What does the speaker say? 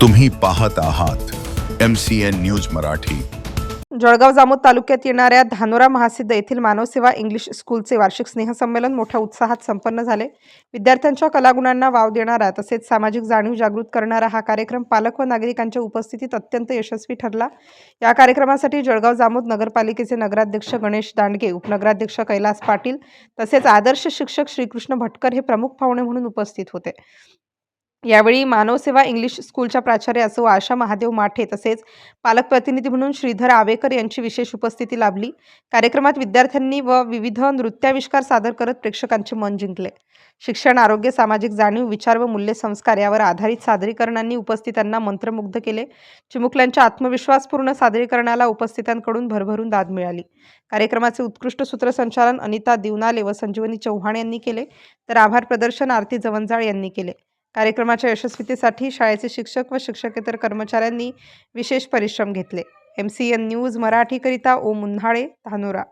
तुम्ही पाहत आहात M C N news Marathi. Jalgaon Jamod तालुक्यात येणाऱ्या धानोरा महासिद्ध येथील मानवसेवा इंग्लिश स्कूलचे वार्षिक स्नेहसंमेलन मोठ्या उत्साहात संपन्न झाले. विद्यार्थ्यांच्या कलागुणांना वाव देणारा तसेच सामाजिक जाणीव जागृत करणारा हा कार्यक्रम पालक व नागरिकांच्या उपस्थितीत अत्यंत यशस्वी ठरला. या कार्यक्रमासाठी जळगाव जामोद नगरपालिकेचे नगराध्यक्ष गणेश दांडगे उपनगराध्यक्ष कैलास पाटील तसेच आदर्श शिक्षक श्रीकृष्ण भटकर हे प्रमुख पाहुणे म्हणून उपस्थित होते. यावेळी मानवसेवा इंग्लिश स्कूलच्या प्राचार्य असो आशा महादेव माठे तसेच पालक प्रतिनिधी म्हणून श्रीधर आवेकर यांची विशेष उपस्थिती लाभली. कार्यक्रमात विद्यार्थ्यांनी व विविध नृत्याविष्कार सादर करत प्रेक्षकांचे मन जिंकले. शिक्षण आरोग्य सामाजिक जाणीव विचार व मूल्य संस्कार यावर आधारित सादरीकरणांनी उपस्थितांना मंत्रमुग्ध केले. चिमुकल्यांच्या आत्मविश्वासपूर्ण सादरीकरणाला उपस्थितांकडून भरभरून दाद मिळाली. कार्यक्रमाचे उत्कृष्ट सूत्रसंचालन अनिता दिवनाले व संजीवनी चव्हाण यांनी केले. तर आभार प्रदर्शन आरती जवंजाळ यांनी केले. कार्यक्रमाच्या यशस्वीतेसाठी शाळेचे शिक्षक व शिक्षकेतर कर्मचाऱ्यांनी विशेष परिश्रम घेतले. एम सी एन न्यूज मराठीकरिता ओम उन्हाळे धानोरा.